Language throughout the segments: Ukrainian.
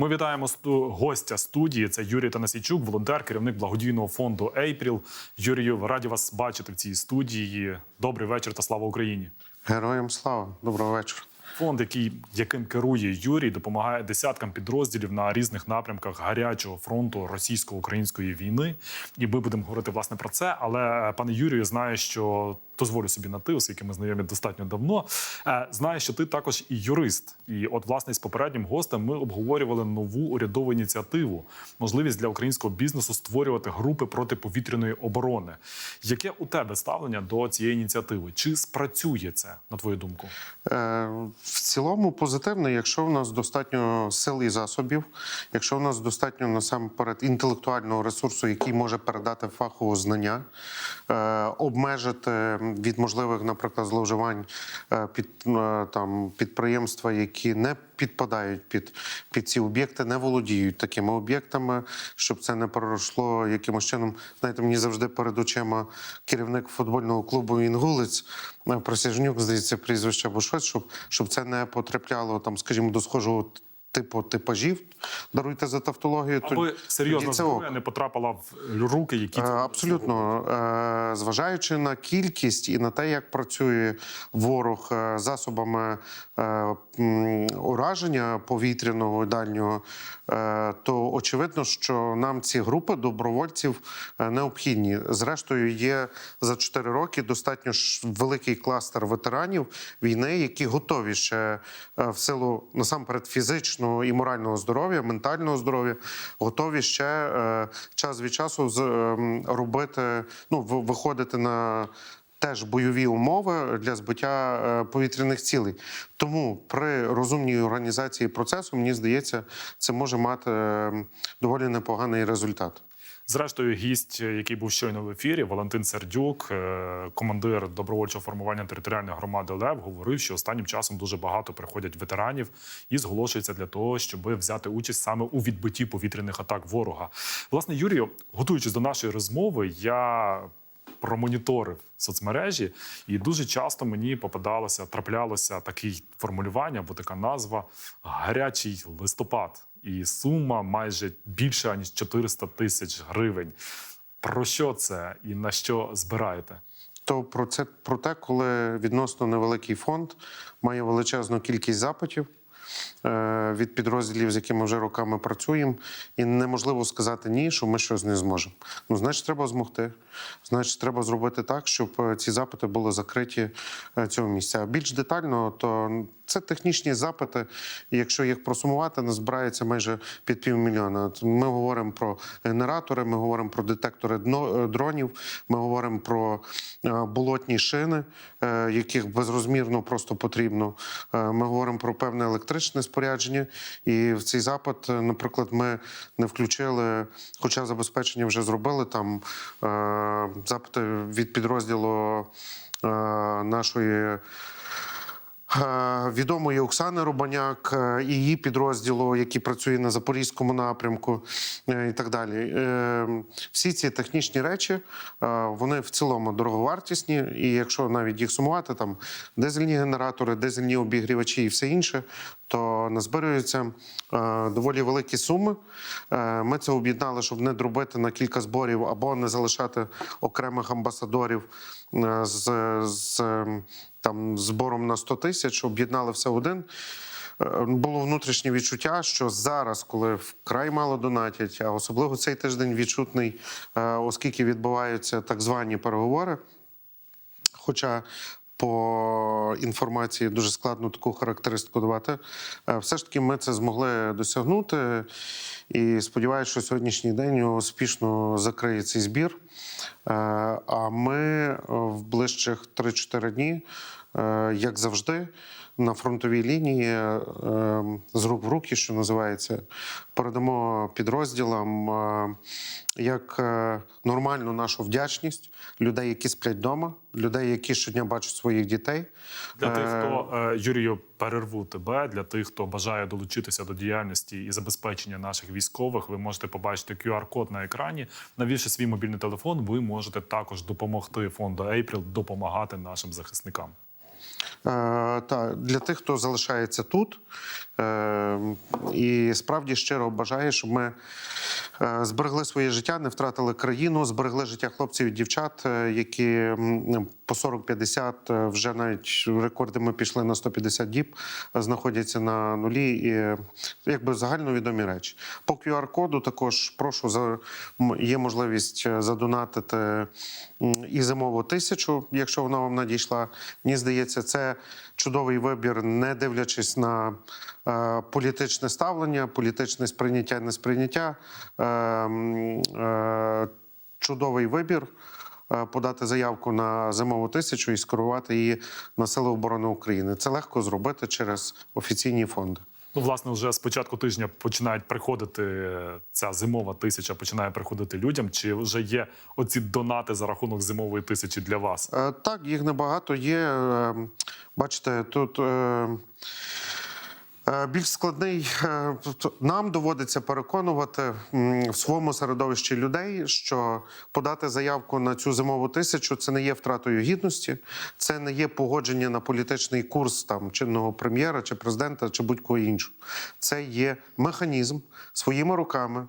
Ми вітаємо гостя студії. Це Юрій Танасійчук, волонтер, керівник благодійного фонду Ейпріл. Юрію, раді вас бачити в цій студії. Добрий вечір та слава Україні. Героям слава, доброго вечора. Фонд, який яким керує Юрій, допомагає десяткам підрозділів на різних напрямках гарячого фронту російсько-української війни. І ми будемо говорити власне про це. Але пане Юрію, знаю, що дозволю собі на ти, оскільки ми знайомі достатньо давно. Е, Знаю, що ти також і юрист. І от, власне, з попереднім гостем ми обговорювали нову урядову ініціативу, можливість для українського бізнесу створювати групи протиповітряної оборони. Яке у тебе ставлення до цієї ініціативи? Чи спрацює це на твою думку? Е, в цілому позитивно, якщо в нас достатньо сил і засобів, якщо в нас достатньо насамперед інтелектуального ресурсу, який може передати фахове знання, е, обмежити від можливих, наприклад, зловживань е, під е, там підприємства, які не підпадають під, під ці об'єкти, не володіють такими об'єктами, щоб це не перейшло якимось чином. Знаєте, мені завжди перед очима керівник футбольного клубу Інгулець е, Присяжнюк, здається, прізвище або щось, щоб, щоб це не потрапляло там, скажімо, до схожого типу типажів. Даруйте за тавтологію. Аби серйозна це зброя не потрапила в руки, які Е, Абсолютно, Е, зважаючи на кількість і на те, як працює ворог е, засобами ураження повітряного і дальнього, то очевидно, що нам ці групи добровольців необхідні. Зрештою, є за 4 роки достатньо ж великий кластер ветеранів війни, які готові ще в силу насамперед фізичного і морального здоров'я, ментального здоров'я, готові ще е, час від часу з, е, робити, ну виходити на. Теж бойові умови для збиття е, повітряних цілей. Тому при розумній організації процесу, мені здається, це може мати е, доволі непоганий результат. Зрештою, гість, який був щойно в ефірі, Валентин Сердюк, е, командир добровольчого формування територіальної громади Лев, говорив, що останнім часом дуже багато приходять ветеранів і зголошуються для того, щоб взяти участь саме у відбитті повітряних атак ворога. Власне, Юрію, готуючись до нашої розмови, я промоніторив соцмережі, і дуже часто мені попадалося, траплялося таке формулювання або така назва гарячий листопад. І сума майже більше ніж 400 тисяч гривень. Про що це і на що збираєте? То про це про те, коли відносно невеликий фонд має величезну кількість запитів е, від підрозділів, з якими вже роками працюємо, і неможливо сказати ні, що ми щось не зможемо. Ну, значить, треба змогти. Значить, треба зробити так, щоб е, ці запити були закриті е, цього місця. Більш детально, то це технічні запити. І якщо їх просумувати, назбирається майже під півмільйона. Ми говоримо про генератори, ми говоримо про детектори е, дронів, ми говоримо про е, болотні шини, е, яких безрозмірно просто потрібно. Ми говоримо про певне електричне спорядження. І в цей запит, наприклад, ми не включили, хоча забезпечення вже зробили там запити від підрозділу нашої. Е, Відомої Оксани Рубаняк е, і її підрозділу, який працює на запорізькому напрямку, е, і так далі. Всі ці технічні речі вони в цілому дороговартісні, і якщо навіть їх сумувати, там дизельні генератори, дизельні обігрівачі і все інше, то назбирюються е, доволі великі суми. Ми це об'єднали, щоб не дробити на кілька зборів або не залишати окремих амбасадорів з, з там збором на 100 тисяч, об'єднали все один. Е, Було внутрішнє відчуття, що зараз, коли вкрай мало донатять, а особливо цей тиждень відчутний, е, оскільки відбуваються так звані переговори. Хоча по інформації дуже складно таку характеристику давати. Е, Все ж таки, ми це змогли досягнути. І сподіваюся, що сьогоднішній день успішно закриє цей збір. Е, А ми е, в ближчих 3-4 дні, як завжди, на фронтовій лінії е, з рук в руки, що називається, передамо підрозділам е, як е, нормальну нашу вдячність людей, які сплять вдома, людей, які щодня бачать своїх дітей. Для тих, Е, хто е, Юрію перерву тебе, для тих, хто бажає долучитися до діяльності і забезпечення наших військових, ви можете побачити QR-код на екрані. Навівши свій мобільний телефон, ви можете також допомогти фонду April допомагати нашим захисникам. Е, та для тих, хто залишається тут, е, і справді щиро бажає, щоб ми е, зберегли своє життя, не втратили країну, зберегли життя хлопців і дівчат, які по 40-50, е, вже навіть рекорди ми пішли на 150 діб, знаходяться на нулі. І якби загальновідомі речі. По QR-коду також прошу за є можливість задонатити і зимову тисячу, якщо вона вам надійшла. Мені здається, це чудовий вибір, не дивлячись на е, політичне ставлення, політичне сприйняття, несприйняття. Е, е, чудовий вибір. е, Подати заявку на зимову тисячу і скерувати її на Сили оборони України. Це легко зробити через офіційні фонди. Ну, власне, вже з початку тижня починають приходити е, ця зимова тисяча, починає приходити людям. Чи вже є оці донати за рахунок зимової тисячі для вас? Е, Так, їх небагато є. Е, Бачите, тут. Е, Більш складний е, нам доводиться переконувати в своєму середовищі людей, що подати заявку на цю зимову тисячу це не є втратою гідності, це не є погодження на політичний курс там чинного прем'єра чи президента чи будь-кого іншого. Це є механізм своїми руками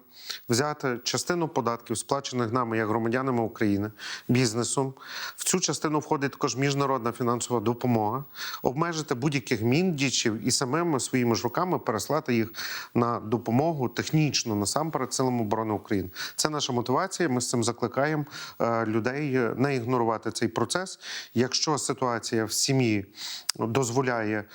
взяти частину податків, сплачених нами як громадянами України, бізнесом. В цю частину входить також міжнародна фінансова допомога, обмежити будь-яких міндічів і самими своїми ж руками переслати їх на допомогу технічну насамперед силам оборони України. Це наша мотивація. Ми з цим закликаємо е, людей е, не ігнорувати цей процес. Якщо ситуація в сім'ї дозволяє.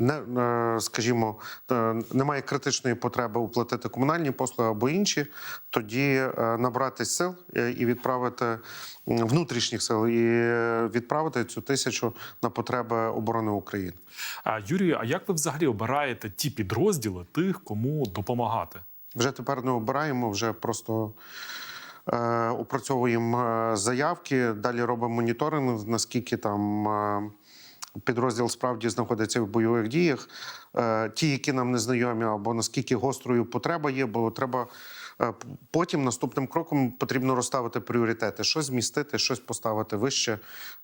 Не, е, скажімо, е, немає критичної потреби оплатити комунальні послуги або інші, тоді е, набрати сил і відправити внутрішніх сил і відправити цю тисячу на потреби оборони України. А Юрію, а як ви взагалі обираєте ті підрозділи тих, кому допомагати? Вже тепер не обираємо, вже просто. Опрацьовуємо заявки, далі робимо моніторинг, наскільки там підрозділ справді знаходиться в бойових діях. Е, Ті, які нам не знайомі, або наскільки гострою потреба є, бо треба е, потім наступним кроком потрібно розставити пріоритети, щось змістити, щось поставити вище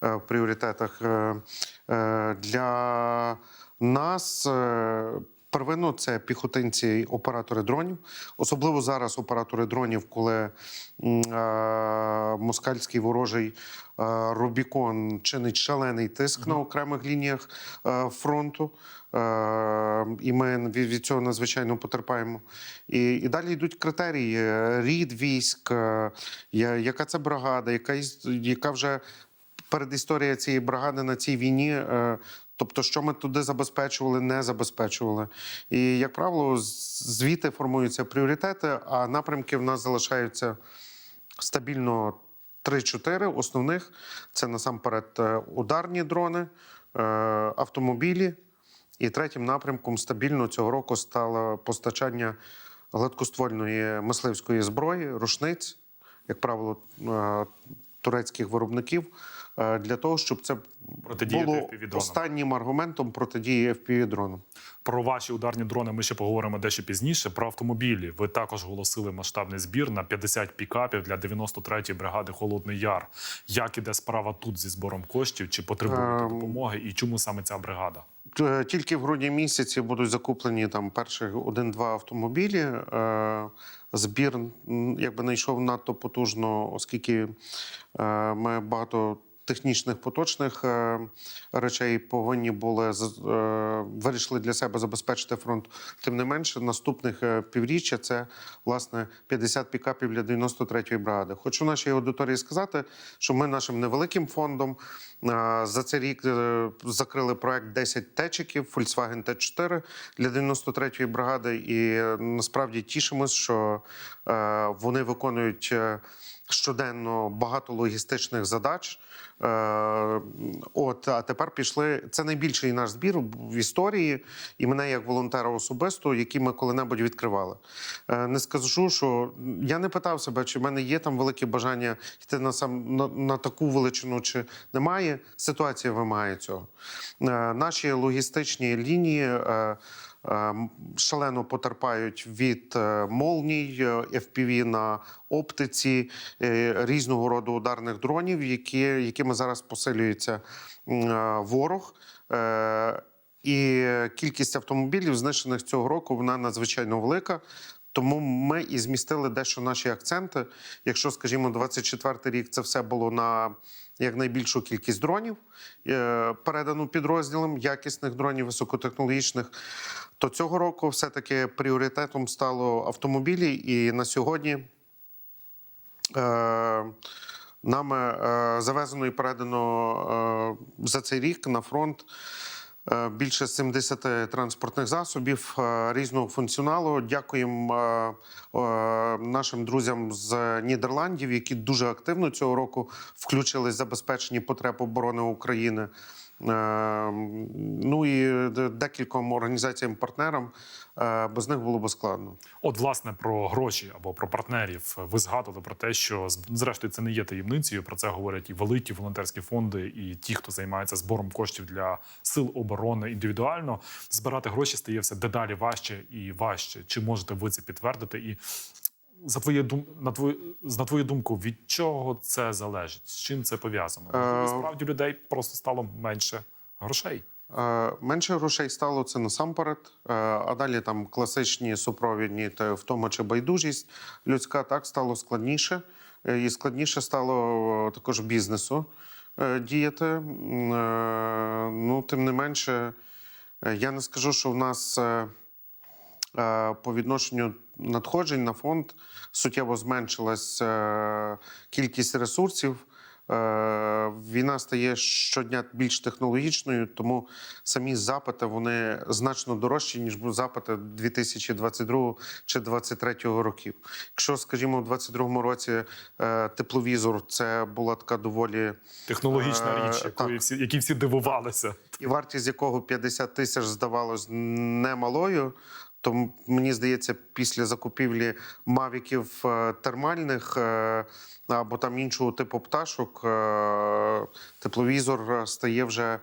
е, в пріоритетах. Для нас Первинно це піхотинці, оператори дронів, особливо зараз оператори дронів, коли е, москальський ворожий е, Рубікон чинить шалений тиск на окремих лініях е, фронту. І ми від, цього надзвичайно потерпаємо. І, і далі йдуть критерії: рід військ, яка це бригада, яка, яка вже передісторія цієї бригади на цій війні. Тобто, що ми туди забезпечували, не забезпечували. І, як правило, звідти формуються пріоритети, а напрямки в нас залишаються стабільно 3-4 основних: це насамперед е, ударні дрони, е, автомобілі. І третім напрямком стабільно цього року стало постачання гладкоствольної мисливської зброї, рушниць, як правило, е, турецьких виробників, для того, щоб це було останнім аргументом протидії FPV-дрону. Про ваші ударні дрони ми ще поговоримо дещо пізніше. Про автомобілі ви також оголосили масштабний збір на 50 пікапів для 93-ї бригади Холодний Яр. Як іде справа тут зі збором коштів? Чи потребуєте Ем. допомоги? І чому саме ця бригада? Е, Тільки в грудні місяці будуть закуплені там перших один-два автомобілі. Е, Збір якби не йшов надто потужно, оскільки е, ми багато технічних поточних е, речей повинні були е, вирішили для себе забезпечити фронт. Тим не менше, наступних е, півріччя це власне 50 пікапів для 93-ї бригади. Хочу нашій аудиторії сказати, що ми нашим невеликим фондом за цей рік закрили проект 10 течиків Volkswagen T4 для 93-ї бригади, і насправді тішимось, що вони виконують. Щоденно багато логістичних задач. Е, от, а тепер пішли. Це найбільший наш збір в історії, і мене як волонтера особисто, який ми коли-небудь відкривали. Е, не скажу, що я не питав себе, чи в мене є там велике бажання йти на сам на, на таку величину, чи немає. Ситуація вимагає цього. Е, наші логістичні лінії. Е, е, м, шалено потерпають від е, молній, е, FPV на оптиці, е, різного роду ударних дронів, які, якими зараз посилюється ворог. І кількість автомобілів, знищених цього року, вона надзвичайно велика. Тому ми і змістили дещо наші акценти. Якщо, скажімо, 24-й рік це все було на якнайбільшу кількість дронів, передану підрозділам якісних дронів високотехнологічних, то цього року все-таки пріоритетом стало автомобілі. І на сьогодні е, нами е, завезено і передано е, за цей рік на фронт. е, Більше 70 транспортних засобів різного функціоналу. Дякуємо нашим друзям з Нідерландів, які дуже активно цього року включились в забезпечені потреб оборони України. Е, Ну і де- декільком організаціям-партнерам е, без них було б складно. От, власне, про гроші або про партнерів ви згадували про те, що зрештою це не є таємницею. Про це говорять і великі волонтерські фонди, і ті, хто займається збором коштів для сил оборони індивідуально. Збирати гроші стає все дедалі важче і важче. Чи можете ви це підтвердити? І за твоє дум на твою на твою думку, від чого це залежить? З чим це пов'язано? Е, Справді людей просто стало менше грошей. Е, Менше грошей стало це насамперед, Е, а далі там класичні супровідні та втома чи байдужість людська так стало складніше, Е, і складніше стало е, також бізнесу е, діяти. Е, Ну, тим не менше, е, я не скажу, що в нас е, по відношенню надходжень на фонд суттєво зменшилась е, кількість ресурсів. Е, Війна стає щодня більш технологічною, тому самі запити вони значно дорожчі, ніж були запити 2022 чи 2023 років. Якщо, скажімо, у 2022 році е, тепловізор це була така доволі Технологічна річ, якої всі, які всі дивувалися. і вартість якого 50 тисяч здавалось немалою. То мені здається, після закупівлі мавіків е, термальних е, або там іншого типу пташок, е, тепловізор стає вже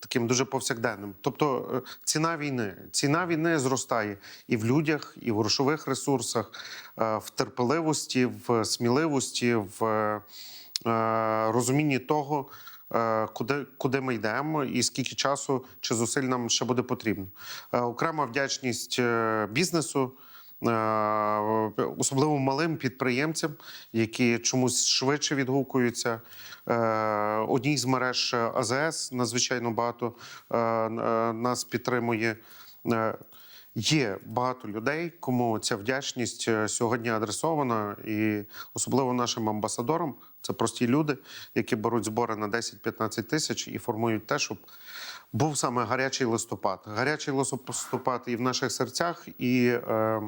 таким дуже повсякденним. Тобто ціна війни, ціна війни зростає і в людях, і в грошових ресурсах, в терпеливості, в сміливості, в розумінні того. Е, Куди, куди ми йдемо, і скільки часу чи зусиль нам ще буде потрібно. Е, Окрема вдячність е, бізнесу, особливо малим підприємцям, які чомусь швидше відгукуються. Одній з мереж АЗС надзвичайно багато нас підтримує. Є багато людей, кому ця вдячність е, сьогодні адресована, і особливо нашим амбасадорам. Це прості люди, які беруть збори на 10-15 тисяч і формують те, щоб був саме гарячий листопад. Гарячий листопад і в наших серцях, і е,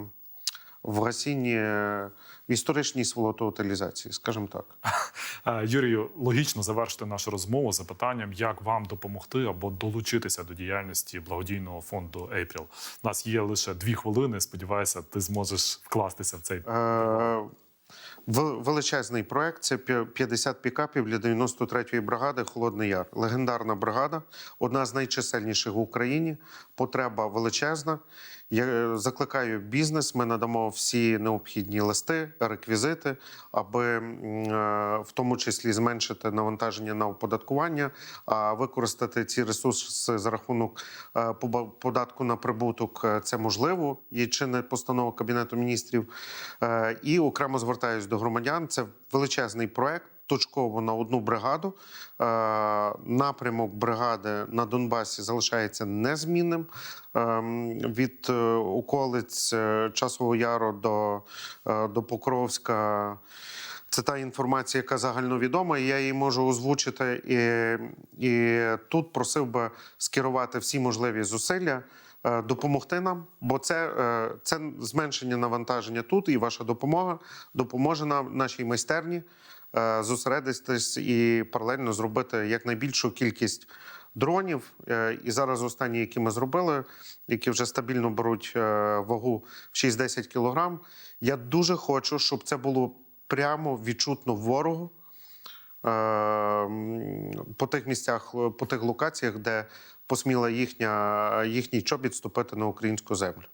в гасінні е, історичній сволотоутилізації, скажімо так. Е, Юрію, логічно завершити нашу розмову запитанням, як вам допомогти або долучитися до діяльності благодійного фонду April. У нас є лише дві хвилини. Сподіваюся, ти зможеш вкластися в цей Е, Величезний проект це 50 пікапів для 93-ї бригади Холодний Яр. Легендарна бригада, одна з найчисельніших в Україні. Потреба величезна. Я е, закликаю бізнес. Ми надамо всі необхідні листи, реквізити, аби е, в тому числі зменшити навантаження на оподаткування, а використати ці ресурси за рахунок е, податку на прибуток. Це можливо. Є чинна постанова Кабінету міністрів. І окремо звертаюся до громадян. Це величезний проект. Точково на одну бригаду. Е, Напрямок бригади на Донбасі залишається незмінним. Ем, Від е, околиць е, Часового Яру до, до Покровська. Це та інформація, яка загальновідома, і я її можу озвучити. І, і тут просив би скерувати всі можливі зусилля, допомогти нам, бо це, це зменшення навантаження тут, і ваша допомога допоможе нам нашій майстерні зосередитись і паралельно зробити якнайбільшу кількість дронів. Е, І зараз останні, які ми зробили, які вже стабільно беруть е, вагу в 6-10 кілограм. Я дуже хочу, щоб це було прямо відчутно ворогу. е, По тих місцях, по тих локаціях, де посміла їхня, їхній чобіт ступити на українську землю.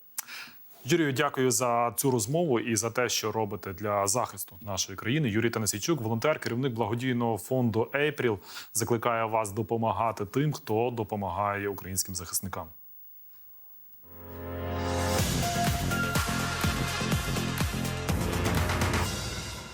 Юрію, дякую за цю розмову і за те, що робите для захисту нашої країни. Юрій Танасійчук, волонтер, керівник благодійного фонду Ейпріл, закликає вас допомагати тим, хто допомагає українським захисникам.